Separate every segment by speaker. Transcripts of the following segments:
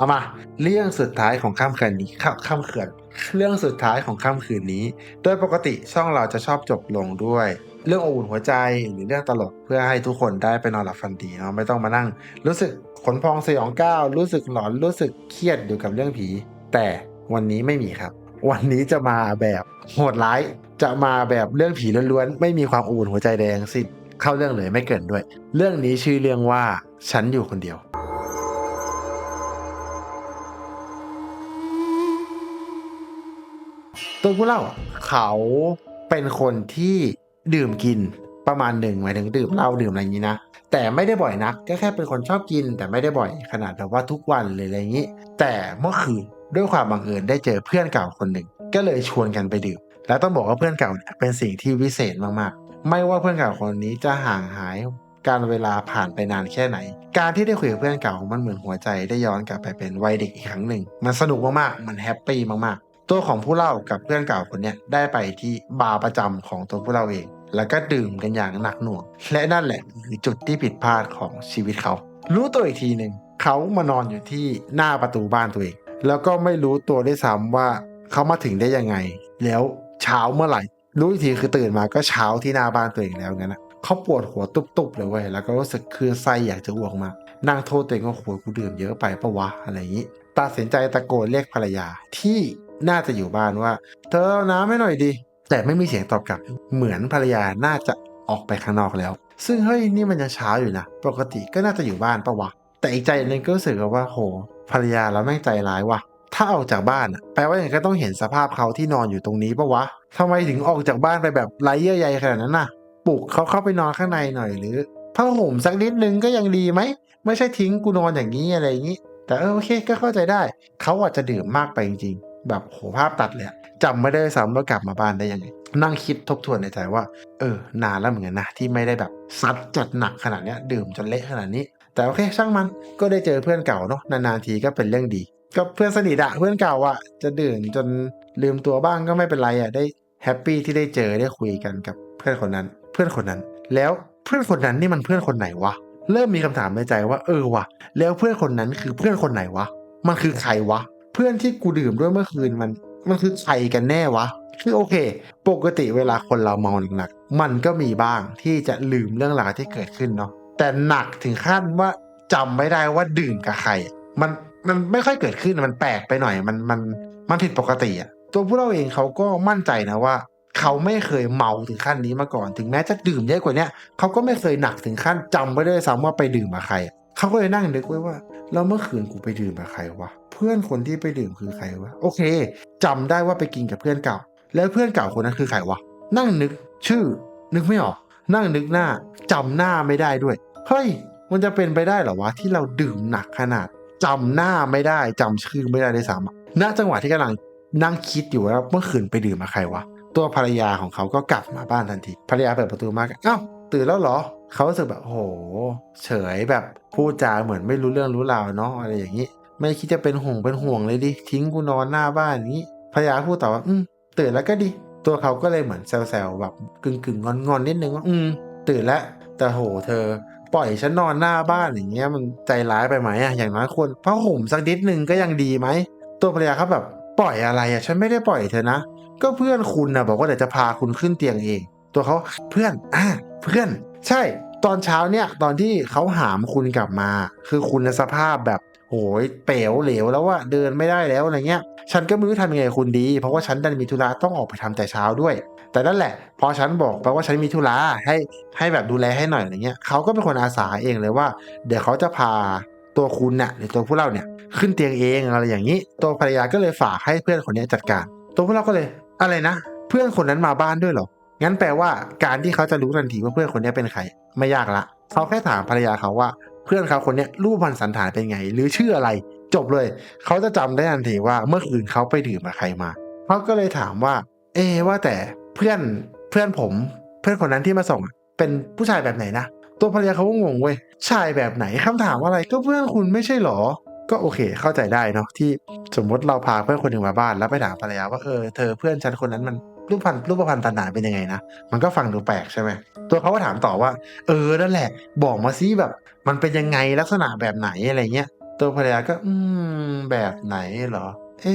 Speaker 1: เอามา เรื่องสุดท้ายของค่ำคืนนี้ค่ำค่ำคืนเรื่องสุดท้ายของค่ำคืนนี้ โดยปกติช่องเราจะชอบจบลงด้วย เรื่องอบอุ่นหัวใจหรือเรื่องตลกเพื่อให้ทุกคนได้ไปนอนหลับฝันดีเนาะไม่ต้องมานั่ง รู้สึกขนพองสยองก้าวรู้สึกหลอนรู้สึกเครียดอยู่กับเรื่องผี แต่วันนี้ไม่มีครับ วันนี้จะมาแบบโหดร้าย จะมาแบบเรื่องผีล้วนๆไม่มีความอบอุ่นหัวใจแดงสิ้นเข้าเรื่องเลยไม่เกินด้วย เรื่องนี้ชื่อเรื่องว่าฉันอยู่คนเดียว ตัวผู้เล่าเขาเป็นคนที่ดื่มกินประมาณหนึ่งหมายถึงดื่มเหล้าดื่มอะไรอย่างนี้นะแต่ไม่ได้บ่อยนักก็แค่เป็นคนชอบกิน แต่ไม่ได้บ่อยขนาดแบบว่าทุกวันเลยอะไรอย่างนี้ แต่เมื่อคืนด้วยความบังเอิญได้เจอเพื่อนเก่าคนหนึ่งก็เลยชวนกันไปดื่ม แล้วต้องบอกว่าเพื่อนเก่าเนี่ยเป็นสิ่งที่วิเศษมากๆ ไม่ว่าเพื่อนเก่าคนนี้จะห่างหายการเวลาผ่านไปนานแค่ไหน การที่ได้คุยกับเพื่อนเก่ามันเหมือนหัวใจได้ย้อนกลับไปเป็นวัยเด็กอีกครั้งหนึ่ง มันสนุกมากๆ มันแฮปปี้มากๆ ตัวของผู้เล่ากับเพื่อนเก่าคนนี้ได้ไปที่บาร์ประจำของตัวผู้เล่าเอง แล้วก็ดื่มกันอย่างหนักหน่วง และนั่นแหละคือจุดที่ผิดพลาดของชีวิตเขา รู้ตัวอีกทีหนึ่งเขามานอนอยู่ที่หน้าประตูบ้านตัวเอง แล้วก็ไม่รู้ตัวด้วยซ้ำว่าเขามาถึงได้ยังไง แล้วเช้าเมื่อไหร่ รู้อีกทีคือตื่นมาก็เช้าที่หน้าบ้านตัวเองแล้วงั้นนะเขาปวดหัวตุบๆเลยเว้ยแล้วก็รู้สึกคลื่นไส้อยากจะอ้วกมากนั่งโทษตัวเองว่าโหกูดื่มเยอะไปปะวะอะไรอย่างนี้ ตัดสินใจตะโกนเรียกภรรยาที่ น่าจะอยู่บ้านว่า เธอเอาน้ำให้หน่อยดิ แต่ไม่มีเสียงตอบกลับ เหมือนภรรยาน่าจะออกไปข้างนอกแล้ว ซึ่งเฮ้ยนี่มันยังเช้าอยู่นะ ปกติก็น่าจะอยู่บ้านปะวะ แต่อีกใจหนึงก็รู้สึกว่าโหภรรยาเราแม่งใจร้ายว่ะ ถ้าออกจากบ้านแปลว่าอย่างก็ต้องเห็นสภาพเขาที่นอนอยู่ตรงนี้ปะวะทำไมถึงออกจากบ้านไปแบบไร้เยื่อใยขนาดนั้นน่ะ ปลุกเขาเข้าไปนอนข้างในหน่อยหรือผ้าห่มสักนิดนึงก็ยังดีไหม ไม่ใช่ทิ้งกูนอนอย่างนี้อะไรอย่างนี้ แต่เออโอเคก็เข้าใจได้ เขาอาจจะดื่มมากไปจริง แบบโหภาพตัดเลยจำไม่ได้ซ้ำว่ากลับมาบ้านได้ยังไง นั่งคิดทบทวนในใจว่า เออ นานแล้วเหมือนกันนะ ที่ไม่ได้แบบซัดจัดหนักขนาดเนี้ยดื่มจนเละขนาดนี้ แต่โอเคช่างมันก็ได้เจอเพื่อนเก่าเนาะนานๆทีก็เป็นเรื่องดี ก็เพื่อนสนิทอะเพื่อนเก่าอะจะดื่มจนลืมตัวบ้างก็ไม่เป็นไรอะได้แฮปปี้ที่ได้เจอได้คุยกันกับเพื่อนคนนั้น เพื่อนคนนั้น แล้วเพื่อนคนนั้นนี่มันเพื่อนคนไหนวะเริ่มมีคำถามในใจว่าเออวะแล้วเพื่อนคนนั้นคือเพื่อนคนไหนวะมันคือใครวะ พื่อนที่กูดื่มด้วยเมื่อคืนมันมันคือใครกันแน่วะ คือโอเค ปกติเวลาคนเราเมาหนักๆมันก็มีบ้างที่จะลืมเรื่องราวที่เกิดขึ้นเนาะแต่หนักถึงขั้นว่าจำไม่ได้ว่าดื่มกับใคร มันมันไม่ค่อยเกิดขึ้นมันแปลกไปหน่อย มันมันมันผิดปกติอะตัวผู้เราเองเขาก็มั่นใจนะว่า เขาไม่เคยเมาถึงขั้นนี้มาก่อน ถึงแม้จะดื่มเยอะกว่าเนี้ยเขาก็ไม่เคยหนักถึงขั้นจำไม่ได้ซ้ำว่าไปดื่มกับใครเขาก็เลยนั่งนึกไว้ว่า แล้วเมื่อคืนกูไปดื่มกับใครวะ พื่อนคนที่ไปดื่มคือใครวะ โอเคจำได้ว่าไปกินกับเพื่อนเก่า แล้วเพื่อนเก่าคนนั้นคือใครวะ นั่งนึกชื่อ นึกไม่ออก นั่งนึกหน้าจำหน้าไม่ได้ด้วย เฮ้ย มันจะเป็นไปได้เหรอวะที่เราดื่มหนักขนาดจำหน้าไม่ได้จำชื่อไม่ได้ด้วยซ้ำอะณจังหวะที่กำลังนั่งคิดอยู่ว่าเมื่อคืนไปดื่มกับใครวะ ตัวภรรยาของเขาก็กลับมาบ้านทันที ภรรยาเปิดประตูมาก็อ้าวตื่นแล้วเหรอ เขารู้สึกแบบโห เฉยแบบพูดจาเหมือนไม่รู้เรื่องรู้ราวเนาะอะไรอย่างนี้ ไม่คิดจะเป็นห่วงเป็นห่วงเลยดิ ทิ้งกูนอนหน้าบ้านอย่างนี้ภรรยาพูดต่อว่าอืมตื่นแล้วก็ดี ตัวเขาก็เลยเหมือนแซวๆแบบกึ่งกึ่งงอนงอนนิดนึงว่าอืมตื่นแล้วแต่โหเธอ ปล่อยฉันนอนหน้าบ้านอย่างเงี้ยมันใจร้ายไปไหมอะอย่างน้อยควรผ้าห่มสักนิดนึงก็ยังดีไหมตัวภรรยาเขาแบบปล่อยอะไรอะฉันไม่ได้ปล่อยเธอนะ ก็เพื่อนคุณนะบอกว่าเดี๋ยวจะพาคุณขึ้นเตียงเอง ตัวเขาเพื่อนอ่าเพื่อน ใช่ ตอนเช้าเนี่ยตอนที่เขาหามคุณกลับมา คือคุณสภาพแบบ โหยเป๋วเหลวแล้วว่าเดินไม่ได้แล้วอะไรเงี้ย ฉันก็ไม่รู้ทำยังไงคุณดี เพราะว่าฉันดันมีธุระต้องออกไปทำแต่เช้าด้วย แต่นั่นแหละ พอฉันบอกไปว่าฉันมีธุระให้ให้แบบดูแลให้หน่อยอะไรเงี้ยเขาก็เป็นคนอาสาเองเลยว่า เดี๋ยวเขาจะพาตัวคุณน่ะหรือตัวผู้เล่าเนี่ยขึ้นเตียงเองอะไรอย่างนี้ ตัวภรรยาก็เลยฝากให้เพื่อนคนนี้จัดการ ตัวผู้เล่าก็เลย อะไรนะ เพื่อนคนนั้นมาบ้านด้วยเหรองั้นแปลว่าการที่เขาจะรู้ทันทีว่าเพื่อนคนนี้เป็นใครไม่ยากละเขาแค่ถามภรรยาเขาว่า พื่อนเขาคนนี้รูปพันสันฐานเป็นไง หรือชื่ออะไร จบเลย เขาจะจำได้ทันทีว่าเมื่อคืนเขาไปดื่มกับใครมาเขาก็เลยถามว่า เอว่าแต่เพื่อนเพื่อนผม เพื่อนคนนั้นที่มาส่งเป็นผู้ชายแบบไหนนะตัวภรรยาเขาก็งงเว้ยชายแบบไหนคำถามอะไรก็เพื่อนคุณไม่ใช่หรอ ก็โอเคเข้าใจได้เนาะที่สมมติเราพาเพื่อนคนหนึ่งมาบ้านแล้วไปถามภรรยาว่าเออเธอเพื่อนฉันคนนั้นมัน รูปพันรูปพันธ์ตันหนาเป็นยังไงนะมันก็ฟังดูแปลกใช่ไหมตัวเขาก็ถามต่อว่า เออนั่นแหละ บอกมาซิแบบ มันเป็นยังไงลักษณะแบบไหนอะไรเงี้ยตัวภรรยาก็ อืม แบบไหนเหรอ เอ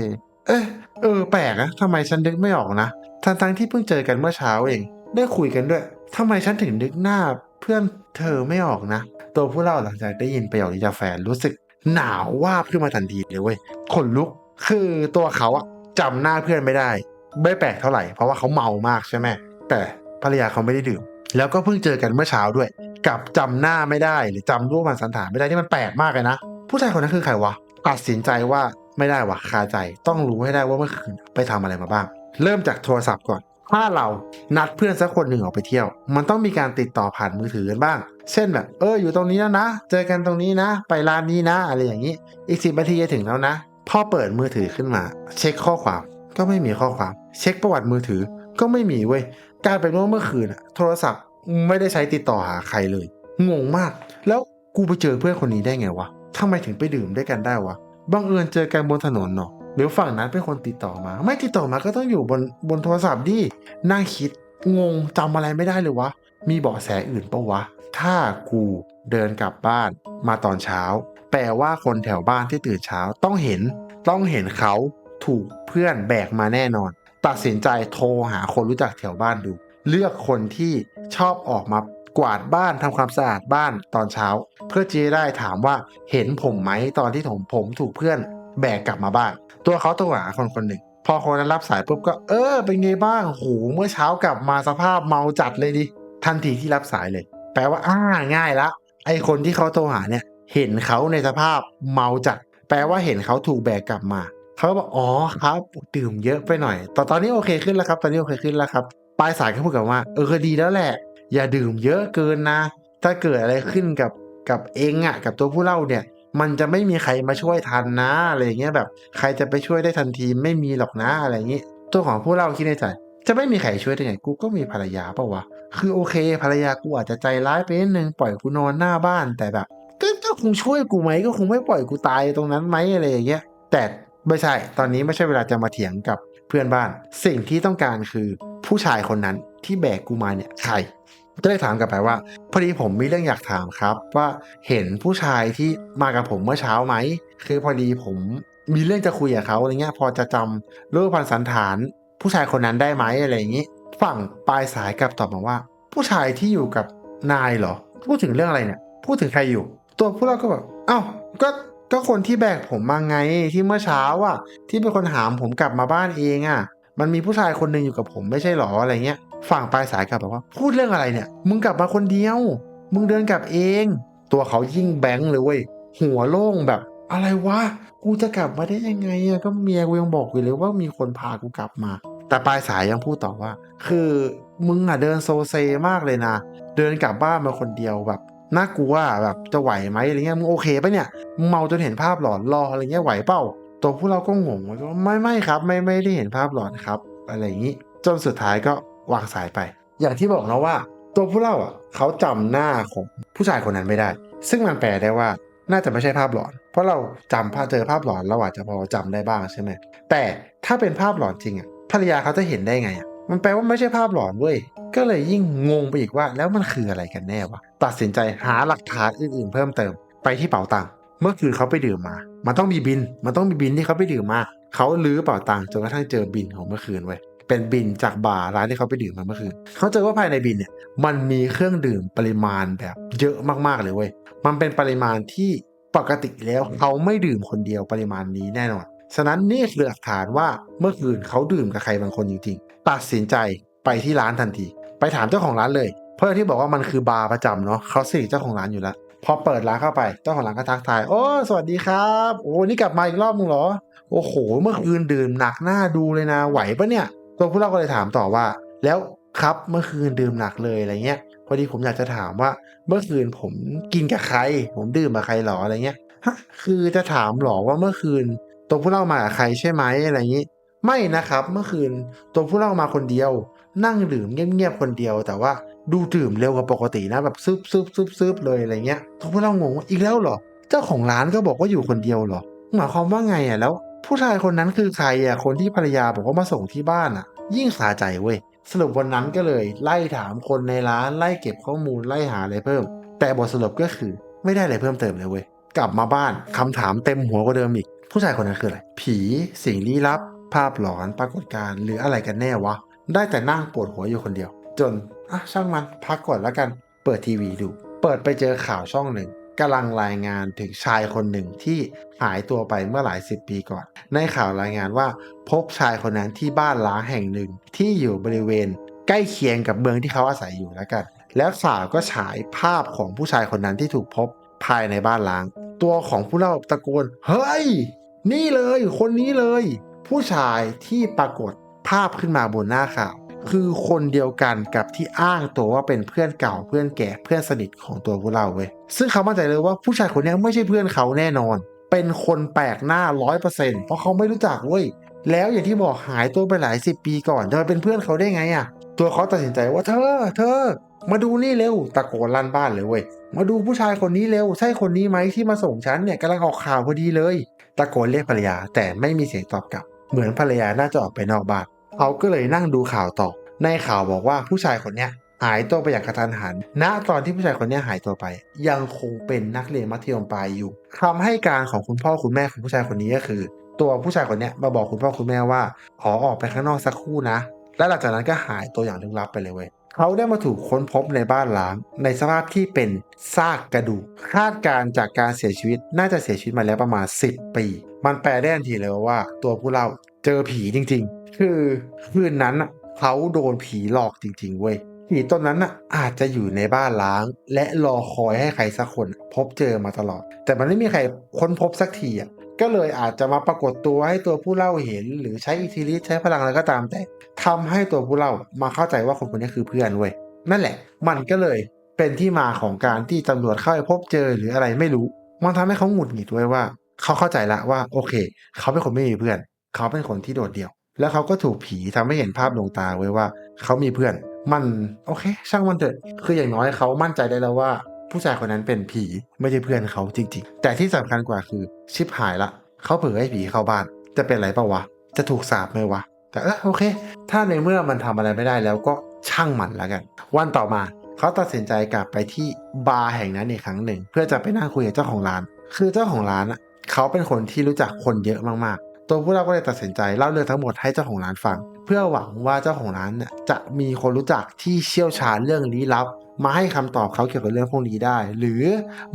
Speaker 1: ะเอ๊ะเออ แปลกนะทำไมฉันนึกไม่ออกนะทั้งทั้งๆที่เพิ่งเจอกันเมื่อเช้าเอง ได้คุยกันด้วยทำไมฉันถึงนึกหน้าเพื่อนเธอไม่ออกนะ ตัวผู้เล่าหลังจากได้ยินประโยคนี้จากแฟนรู้สึกหนาววาบขึ้นมาทันทีเลยเว้ยขนลุก คือตัวเขาอะ จำหน้าเพื่อนไม่ได้ ไม่แปลกเท่าไหร่เพราะว่าเขาเมามากใช่ไหมแต่ภรรยาเขาไม่ได้ดื่ม แล้วก็เพิ่งเจอกันเมื่อเช้าด้วย กับจำหน้าไม่ได้หรือจำรูปมันสันฐานไม่ได้ที่มันแปลกมากเลยนะผู้ชายคนนั้นคือใครวะตัดสินใจว่าไม่ได้วะคาใจต้องรู้ให้ได้ว่าเมื่อคืนไปทำอะไรมาบ้าง เริ่มจากโทรศัพท์ก่อนถ้าเรานัดเพื่อนสักคนหนึ่งออกไปเที่ยว มันต้องมีการติดต่อผ่านมือถือกันบ้าง เช่นแบบเอออยู่ตรงนี้แล้วนะ เจอกันตรงนี้นะ ไปร้านนี้นะ อะไรอย่างนี้ อีกสิบนาทีจะถึงแล้วนะ พอเปิดมือถือขึ้นมา เช็คข้อความก็ไม่มีข้อความ เช็คประวัติมือถือก็ไม่มีเว้ยกลายเป็นว่าเมื่อคืนโทรศัพท์ไม่ได้ใช้ติดต่อหาใครเลย งงมาก แล้วกูไปเจอเพื่อนคนนี้ได้ไงวะทำไมถึงไปดื่มด้วยกันได้วะบังเอิญเจอกันบนถนนเนาะหรือฝั่งนั้นเป็นคนติดต่อมา ไม่ติดต่อมาก็ต้องอยู่บนบนโทรศัพท์ดินั่งคิด งงจำอะไรไม่ได้เลยวะมีเบาะแสอื่นปะวะ ถ้ากูเดินกลับบ้านมาตอนเช้า แปลว่าคนแถวบ้านที่ตื่นเช้าต้องเห็น ต้องเห็นเขาถูกเพื่อนแบกมาแน่นอน ตัดสินใจโทรหาคนรู้จักแถวบ้านดู เลือกคนที่ชอบออกมากวาดบ้านทำความสะอาดบ้านตอนเช้า เพื่อจะได้ถามว่าเห็นผมไหมตอนที่ผมผมถูกเพื่อนแบกกลับมาบ้าน ตัวเขาโทรหาคนคนหนึ่ง พอคนนั้นรับสายปุ๊บก็เออเป็นไงบ้างโหเมื่อเช้ากลับมาสภาพเมาจัดเลยดิทันทีที่รับสายเลย แปลว่าอ่าง่ายละไอคนที่เขาโทรหาเนี่ย เห็นเขาในสภาพเมาจัดแปลว่าเห็นเขาถูกแบกกลับมาเขาก็บอกอ๋อครับ ดื่มเยอะไปหน่อยตอนตอนนี้โอเคขึ้นแล้วครับ ตอนนี้โอเคขึ้นแล้วครับปลายสายก็พูดกับว่าเออดีแล้วแหละ อย่าดื่มเยอะเกินนะ ถ้าเกิดอะไรขึ้นกับกับเองอะ่ะ กับตัวผู้เล่าเนี่ย มันจะไม่มีใครมาช่วยทันนะอะไรอย่างเงี้ยแบบ ใครจะไปช่วยได้ทันทีไม่มีหรอกนะอะไรอย่างงี้ตัวของผู้เล่าคิดในใจจะไม่มีใครช่วยได้ไงกูก็มีภรรยาเปล่าวะคือโอเค ภรรยากูอาจจะใจร้ายไปนิดนึงปล่อยกูนอนหน้าบ้านแต่แบบ คงช่วยกูไหมก็คงไม่ปล่อยกูตายตรงนั้นไหมอะไรอย่างเงี้ยแต่ไม่ใช่ตอนนี้ไม่ใช่เวลาจะมาเถียงกับเพื่อนบ้าน สิ่งที่ต้องการคือผู้ชายคนนั้นที่แบกกูมาเนี่ยใครก็เลยถามกลับไปว่า พอดีผมมีเรื่องอยากถามครับ ว่าเห็นผู้ชายที่มากับผมเมื่อเช้าไหมคือพอดีผมมีเรื่องจะคุยกับเขาอะไรเงี้ยพอจะจำรูปพันสันฐาน ผู้ชายคนนั้นได้ไหมอะไรอย่างนี้ ฝั่งปลายสายกลับตอบมาว่า ผู้ชายที่อยู่กับนายเหรอ พูดถึงเรื่องอะไรเนี่ย พูดถึงใครอยู่ ตัวผู้เล่าก็แบบอ้าวก็ก็คนที่แบกผมมาไงที่เมื่อเช้าอะ ที่เป็นคนหามผมกลับมาบ้านเองอะ มันมีผู้ชายคนหนึ่งอยู่กับผมไม่ใช่หรออะไรเงี้ยฝั่งปลายสายกลับบอกว่า พูดเรื่องอะไรเนี่ย มึงกลับมาคนเดียว มึงเดินกลับเอง ตัวเขายิ่งแบงค์เลยเว้ยหัวโล่งแบบ อะไรวะกูจะกลับมาได้ยังไงอะก็เมียกูยังบอกอยู่เลยว่ามีคนพากูกลับมา แต่ปลายสายยังพูดต่อว่า คือมึงอะเดินโซเซมากเลยนะเดินกลับบ้านมาคนเดียวแบบ น่ากลัวแบบจะไหวไหมอะไรเงี้ยมึงโอเคปะเนี่ยมึงเมาจนเห็นภาพหลอนรออะไรเงี้ยไหวเปล่าตัวพวกเราก็งงว่าไม่ไม่ครับ ไม่ไม่ได้เห็นภาพหลอนครับ อะไรอย่างนี้จนสุดท้ายก็วางสายไป อย่างที่บอกนะว่า ตัวผู้เล่าอะเขาจำหน้าของผู้ชายคนนั้นไม่ได้ ซึ่งมันแปลได้ว่าน่าจะไม่ใช่ภาพหลอน เพราะเราจำภาพเจอภาพหลอนเราอาจจะพอจำได้บ้างใช่ไหมแต่ถ้าเป็นภาพหลอนจริงอะภรรยาเขาจะเห็นได้ไงอะมันแปลว่าไม่ใช่ภาพหลอนเว้ย ก็เลยยิ่งงงไปอีกว่าแล้วมันคืออะไรกันแน่วะตัดสินใจหาหลักฐานอื่นๆ เพิ่มเติมไปที่เป๋าตังค์เมื่อคืนเขาไปดื่มมา มันต้องมีบิน มันต้องมีบินที่เขาไปดื่มมา เขาลื้อเป๋าตังค์จนกระทั่งเจอบินของเมื่อคืนเว้ย เป็นบินจากบาร์ร้านที่เขาไปดื่มมาเมื่อคืน เขาเจอว่าภายในบินเนี่ยมันมีเครื่องดื่มปริมาณแบบเยอะมากๆเลยเว้ย มันเป็นปริมาณที่ปกติแล้วเขาไม่ดื่มคนเดียวปริมาณนี้แน่นอน ฉะนั้นนี่คือหลักฐานว่าเมื่อคืนเขาดื่มกับใครบางคนจริงๆ ตัดสินใจไปที่ร้านทันที ไปถามเจ้าของร้านเลย เพราะที่บอกว่ามันคือบาร์ประจำเนาะเขาสิเจ้าของร้านอยู่แล้วพอเปิดร้านเข้าไปเจ้าของร้านก็ทักทาย โอ้ สวัสดีครับ โอ้นี่กลับมาอีกรอบมึงเหรอ โอ้โห เมื่อคืนดื่มหนักหน้าดูเลยนะ ไหวปะเนี่ย ตัวผู้เล่าก็เลยถามต่อว่า แล้วครับเมื่อคืนดื่มหนักเลยอะไรเงี้ย พอดีผมอยากจะถามว่า เมื่อคืนผมกินกับใคร ผมดื่มกับใครหรออะไรเงี้ย ฮะ คือจะถามหรอว่าเมื่อคืน ตัวผู้เล่ามากับใครใช่ไหมอะไรอย่างนี้ไม่นะครับ เมื่อคืนตัวผู้เล่ามาคนเดียว นั่งดื่มเงียบๆคนเดียว แต่ว่าดูดื่มเร็วกว่าปกตินะแบบซึบซึบซึบซึบเลยอะไรเงี้ยตัวผู้เล่างงว่าอีกแล้วเหรอ เจ้าของร้านก็บอกว่าอยู่คนเดียวเหรอหมายความว่าไงอะแล้ว ผู้ชายคนนั้นคือใครอะคนที่ภรรยาบอกว่ามาส่งที่บ้านอะ ยิ่งคาใจเว้ยสรุปวันนั้นก็เลยไล่ถามคนในร้านไล่เก็บข้อมูลไล่หาอะไรเพิ่ม แต่บทสรุปก็คือไม่ได้อะไรเพิ่มเติมเลยเว้ยกลับมาบ้านคำถามเต็มหัวกว่าเดิมอีก ผู้ชายคนนั้นคืออะไร ผี สิ่งลี้ลับ ภาพหลอนปรากฏการณ์หรืออะไรกันแน่วะ ได้แต่นั่งปวดหัวอยู่คนเดียว จนอะช่างมันพักก่อนแล้วกันเปิดทีวีดู เปิดไปเจอข่าวช่องหนึ่งกำลังรายงานถึงชายคนหนึ่งที่หายตัวไปเมื่อหลายสิบปีก่อน ในข่าวรายงานว่าพบชายคนนั้นที่บ้านล้างแห่งหนึ่งที่อยู่บริเวณ ใกล้เคียงกับเมืองที่เขาอาศัยอยู่แล้วกัน แล้วข่าวก็ฉายภาพของผู้ชายคนนั้นที่ถูกพบภายในบ้านล้าง ตัวของผู้เล่าตะโกน เฮ้ย นี่เลย คนนี้เลย ผู้ชายที่ปรากฏ ภาพขึ้นมาบนหน้าข่าว คือคนเดียวกันกับที่อ้างตัวว่าเป็นเพื่อนเก่าเพื่อนแก่เพื่อนสนิทของตัวผู้เล่าเว้ยซึ่งเขามั่นใจเลยว่าผู้ชายคนนี้ไม่ใช่เพื่อนเขาแน่นอน เป็นคนแปลกหน้าร้อยเปอร์เซ็นต์เพราะเขาไม่รู้จักเว้ยแล้วอย่างที่บอกหายตัวไปหลายสิบปีก่อนจะมาเป็นเพื่อนเขาได้ไงอะ ตัวเขาตัดสินใจว่าเธอ เธอ มาดูนี่เร็วตะโกนลั่นบ้านเลยเว้ยมาดูผู้ชายคนนี้เร็วใช่คนนี้ไหมที่มาส่งฉันเนี่ยกำลังออกข่าวพอดีเลย ตะโกนเรียกภรรยาแต่ไม่มีเสียงตอบกลับ เหมือนภรรยาน่าจะออกไปนอกบ้าน เขาก็เลยนั่งดูข่าวต่อ ในข่าวบอกว่าผู้ชายคนเนี้ยหายตัวไปอย่างกระทันหัน ณ ตอนที่ผู้ชายคนนี้หายตัวไป ยังคงเป็นนักเรียนมัธยมปลายอยู่คำให้การของคุณพ่อคุณแม่ของผู้ชายคนนี้ก็คือ ตัวผู้ชายคนนี้มาบอกคุณพ่อคุณแม่ว่าขอออกไปข้างนอกสักครู่นะ และหลังจากนั้นก็หายตัวอย่างลึกลับไปเลยเว้ยเขาได้มาถูกค้นพบในบ้านล้าง ในสภาพที่เป็นซากกระดูกคาดการณ์จากการเสียชีวิตน่าจะเสียชีวิตมาแล้วประมาณ 10 ปี มันแปลได้ทันทีเลยว่า ตัวผู้เล่าเจอผีจริง ๆ คือคืนนั้นน่ะเขาโดนผีหลอกจริง ๆ เว้ยผีตนนั้นน่ะอาจจะอยู่ในบ้านล้าง และรอคอยให้ใครสักคน พบเจอมาตลอด แต่มันไม่มีใครค้นพบสักทีอะก็เลยอาจจะมาปรากฏตัวให้ตัวผู้เล่าเห็น หรือใช้อิทธิฤทธิ์ใช้พลังอะไรก็ตามแต่ทำให้ตัวผู้เล่ามาเข้าใจว่าคนคนนี้คือเพื่อนเว้ยนั่นแหละ มันก็เลยเป็นที่มาของการที่ตำรวจเข้าไปพบเจอหรืออะไรไม่รู้ มันทำให้เขาหงุดหงิดด้วยว่า เขาเข้าใจละว่า โอเค เขาเป็นคนไม่มีเพื่อน เขาเป็นคนที่โดดเดี่ยว แล้วเขาก็ถูกผีทำให้เห็นภาพดวงตาไว้ว่าเขามีเพื่อน มันโอเค ช่างมันเถอะ คืออย่างน้อยเขามั่นใจได้แล้วว่า ผู้ชายคนนั้นเป็นผีไม่ใช่เพื่อนเขาจริง ๆ แต่ที่สำคัญกว่าคือชิปหายละเขาเผลอให้ผีเข้าบ้าน จะเป็นไรปะวะ จะถูกสาปไหมวะ แต่เออโอเค ถ้าในเมื่อมันทำอะไรไม่ได้แล้วก็ช่างมันแล้วกัน วันต่อมาเขาตัดสินใจกลับไปที่บาร์แห่งนั้นอีกครั้งหนึ่ง เพื่อจะไปนั่งคุยกับเจ้าของร้าน คือเจ้าของร้านอะเขาเป็นคนที่รู้จักคนเยอะมาก ตัวผู้เล่าก็เลยตัดสินใจเล่าเรื่องทั้งหมดให้เจ้าของร้านฟัง เพื่อหวังว่าเจ้าของร้านเนี่ยจะมีคนรู้จักที่เชี่ยวชาญเรื่องลี้ลับ มาให้คำตอบเขาเกี่ยวกับเรื่องพวกนี้ได้ หรือ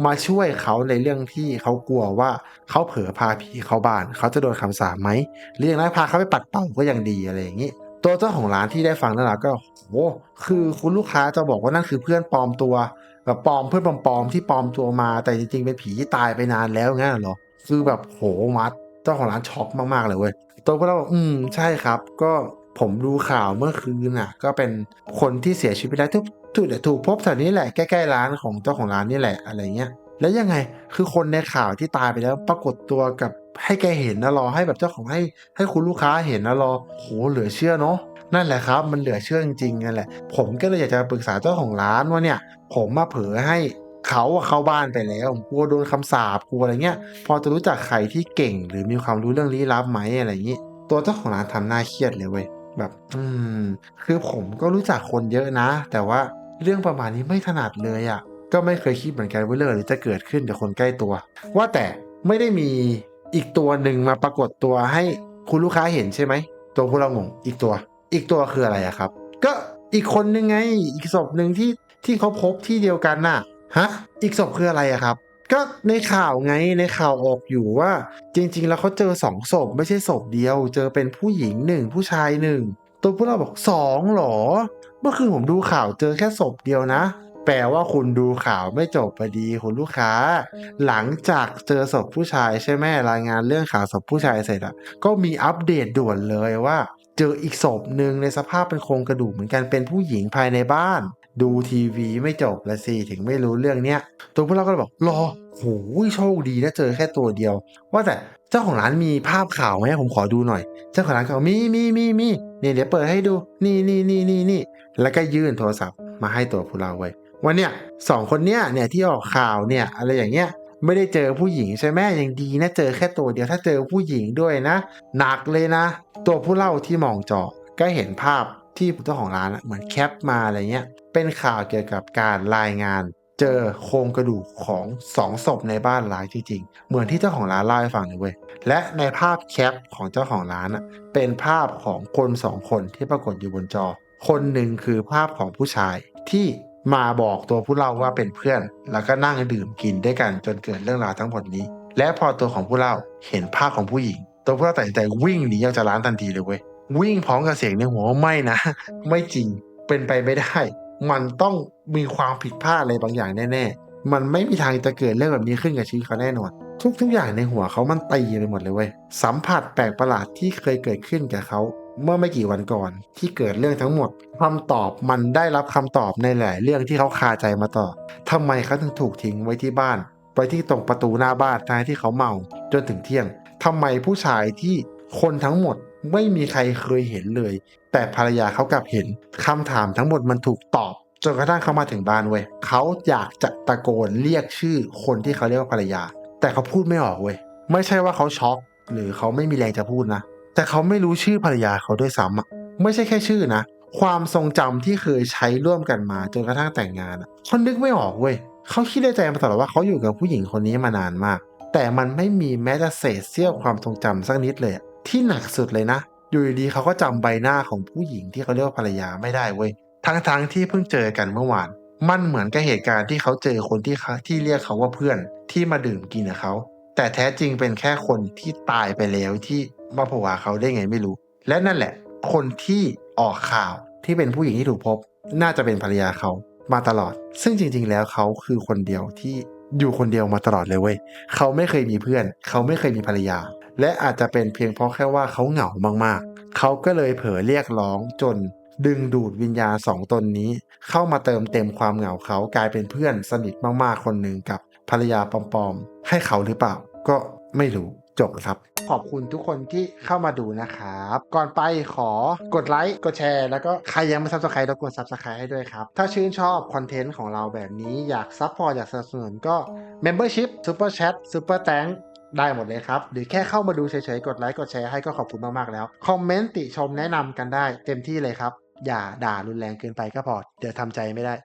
Speaker 1: มาช่วยเขาในเรื่องที่เขากลัวว่าเขาเผลอพาผีเข้าบ้าน เขาจะโดนคำสาปไหมหรืออย่างนั้นพาเขาไปปัดเป่าก็ยังดีอะไรอย่างนี้ตัวเจ้าของร้านที่ได้ฟังนั่นแหละก็โหคือคุณลูกค้าจะบอกว่านั่นคือเพื่อนปลอมตัวแบบปลอมเพื่อนปลอมๆที่ปลอมตัวมา แต่จริงๆเป็นผีที่ตายไปนานแล้วงั้นเหรอคือแบบโหมัด เจ้าของร้านช็อกมากๆเลยเว้ยตัวพวกเราบอกอืมใช่ครับ ก็ผมดูข่าวเมื่อคืนน่ะ ก็เป็นคนที่เสียชีวิตไปแล้วทุกถูกถูกพบแถวนี้แหละใกล้ๆร้านของเจ้าของร้านนี่แหละอะไรเงี้ยแล้วยังไงคือคนในข่าวที่ตายไปแล้วปรากฏตัวกับให้แกเห็นนะรอให้แบบเจ้าของให้ให้คุณลูกค้าเห็นนะรอโหเหลือเชื่อเนาะนั่นแหละครับ มันเหลือเชื่อจริงๆนั่นแหละ ผมก็เลยอยากจะปรึกษาเจ้าของร้านว่าเนี่ย ผมมาเผลอให้ เขาอะเข้าบ้านไปแล้วผมกลัวโดนคำสาปกลัวอะไรเงี้ย พอจะรู้จักใครที่เก่ง หรือมีความรู้เรื่องลี้ลับไหมอะไรอย่างนี้ ตัวเจ้าของร้านทำหน้าเครียดเลยเว้ยแบบ อืม คือผมก็รู้จักคนเยอะนะ แต่ว่าเรื่องประมาณนี้ไม่ถนัดเลยอะ่ะ ก็ไม่เคยคิดเหมือนกันว่าเรื่องนี้จะเกิดขึ้นกับคนใกล้ตัว ว่าแต่ไม่ได้มีอีกตัวหนึ่งมาปรากฏตัวให้คุณลูกค้าเห็นใช่ไหมตัวพวกเรางงอีกตัว อีกตัวคืออะไรอะครับ ก็อีกคนนึงไงอีกศพหนึ่งที่ที่เขาพบที่เดียวกันน่ะ ฮะ อีกศพคืออะไรอะครับ ก็ในข่าวไงในข่าวออกอยู่ว่า จริง ๆ แล้วเขาเจอสองศพไม่ใช่ศพเดียว เจอเป็นผู้หญิงหนึ่งผู้ชายหนึ่งตัวพวกเราบอกสองหรอ เมื่อคืนผมดูข่าวเจอแค่ศพเดียวนะ แปลว่าคุณดูข่าวไม่จบพอดีคุณลูกค้า หลังจากเจอศพผู้ชายใช่ไหมรายงานเรื่องข่าวศพผู้ชายเสร็จอะก็มีอัปเดตด่วนเลยว่า เจออีกศพหนึ่งในสภาพเป็นโครงกระดูกเหมือนกันเป็นผู้หญิงภายในบ้าน ดูทีวีไม่จบละสิถึงไม่รู้เรื่องเนี้ยตัวพวกเราก็เลยบอกรอโหโชคดีนะเจอแค่ตัวเดียว ว่าแต่เจ้าของร้านมีภาพข่าวไหมผมขอดูหน่อย เจ้าของร้านก็บอกมีมีมีมีเนี่ยเดี๋ยวเปิดให้ดูนี่นี่นี่นี่นี่แล้วก็ยื่นโทรศัพท์มาให้ตัวพวกเราไว้ว่าเนี่ยสองคนเนี้ยเนี่ยที่ออกข่าวเนี่ยอะไรอย่างเงี้ยไม่ได้เจอผู้หญิงใช่ไหมยังดีนะเจอแค่ตัวเดียวถ้าเจอผู้หญิงด้วยนะหนักเลยนะ ตัวผู้เล่าที่มองจอก็เห็นภาพที่เจ้าของร้านเหมือนแคปมาอะไรเงี้ย เป็นข่าวเกี่ยวกับการรายงาน เจอโครงกระดูกของสองศพในบ้านร้างจริงๆ เหมือนที่เจ้าของร้านเล่าให้ฟังเลยเว้ย และในภาพแคปของเจ้าของร้านอะเป็นภาพของคนสองคนที่ปรากฏอยู่บนจอ คนหนึ่งคือภาพของผู้ชายที่มาบอกตัวผู้เล่าว่าเป็นเพื่อน แล้วก็นั่งดื่มกินด้วยกันจนเกิดเรื่องราวทั้งหมดนี้ และพอตัวของผู้เล่าเห็นภาพของผู้หญิง ตัวผู้เล่าตัดสินใจวิ่งหนีออกจากร้านทันทีเลยเว้ยวิ่งพร้อมกับเสียงในหัวว่าไม่นะ ไม่จริงเป็นไปไม่ได้ มันต้องมีความผิดพลาดอะไรบางอย่างแน่ๆ มันไม่มีทางจะเกิดเรื่องแบบนี้ขึ้นกับชีวิตเขาแน่นอน ทุกๆอย่างในหัวเขามันตีไปหมดเลยเว้ย สัมผัสแปลกประหลาดที่เคยเกิดขึ้นกับเขาเมื่อไม่กี่วันก่อนที่เกิดเรื่องทั้งหมดคำตอบมันได้รับคำตอบในหลายเรื่องที่เขาคาใจมาต่อทำไมเขาถึงถูกทิ้งไว้ที่บ้านไว้ที่ตรงประตูหน้าบ้านทั้งที่เขาเมาจนถึงเที่ยงทำไมผู้ชายที่คนทั้งหมด ไม่มีใครเคยเห็นเลย แต่ภรรยาเขากลับเห็นคำถามทั้งหมดมันถูกตอบจนกระทั่งเขามาถึงบ้านเว้ยเขาอยากจะตะโกนเรียกชื่อคนที่เขาเรียกว่าภรรยา แต่เขาพูดไม่ออกเว้ยไม่ใช่ว่าเขาช็อก หรือเขาไม่มีแรงจะพูดนะ แต่เขาไม่รู้ชื่อภรรยาเขาด้วยซ้ำอะไม่ใช่แค่ชื่อนะ ความทรงจำที่เคยใช้ร่วมกันมาจนกระทั่งแต่งงานอะเขานึกไม่ออกเว้ยเขาคิดในใจมาตลอดว่าเขาอยู่กับผู้หญิงคนนี้มานานมาก แต่มันไม่มีแม้แต่เศษเสี้ยวความทรงจำสักนิดเลยอะ ที่หนักสุดเลยนะ อยู่ดีๆเขาก็จำใบหน้าของผู้หญิงที่เขาเรียกว่าภรรยาไม่ได้เว้ย ทั้งๆที่เพิ่งเจอกันเมื่อวาน มันเหมือนกับเหตุการณ์ที่เขาเจอคนที่ที่เรียกเขาว่าเพื่อนที่มาดื่มกินกับเขา แต่แท้จริงเป็นแค่คนที่ตายไปแล้วที่มาผวาเขาได้ไงไม่รู้ และนั่นแหละ คนที่ออกข่าวที่เป็นผู้หญิงที่ถูกพบ น่าจะเป็นภรรยาเขามาตลอด ซึ่งจริง ๆ แล้วเขาคือคนเดียวที่อยู่คนเดียวมาตลอดเลยเว้ย เขาไม่เคยมีเพื่อน เขาไม่เคยมีภรรยา และอาจจะเป็นเพียงเพราะแค่ว่าเขาเหงามากๆ เขาก็เลยเผลอเรียกร้องจนดึงดูดวิญญาณสองตนนี้ เข้ามาเติมเต็มความเหงาเขากลายเป็นเพื่อนสนิทมากๆคนหนึ่งกับภรรยาปลอมๆ ให้เขาหรือเปล่า ก็ไม่รู้จบครับ ขอบคุณทุกคนที่เข้ามาดูนะครับ ก่อนไปขอกดไลค์กดแชร์ แล้วก็ใครยังไม่ซับสไครต์รบกวนซับสไครต์ให้ด้วยครับ ถ้าชื่นชอบคอนเทนต์ของเราแบบนี้อยากซัพพอร์ตอยากสนับสนุนก็ Membership Super Chat Super Thank ได้หมดเลยครับ หรือแค่เข้ามาดูเฉยๆ กดไลค์กดแชร์ให้ก็ขอบคุณมากๆแล้ว คอมเมนต์ติชมแนะนำกันได้เต็มที่เลยครับ อย่าด่ารุนแรงเกินไปก็พอ เดี๋ยวทำใจไม่ได้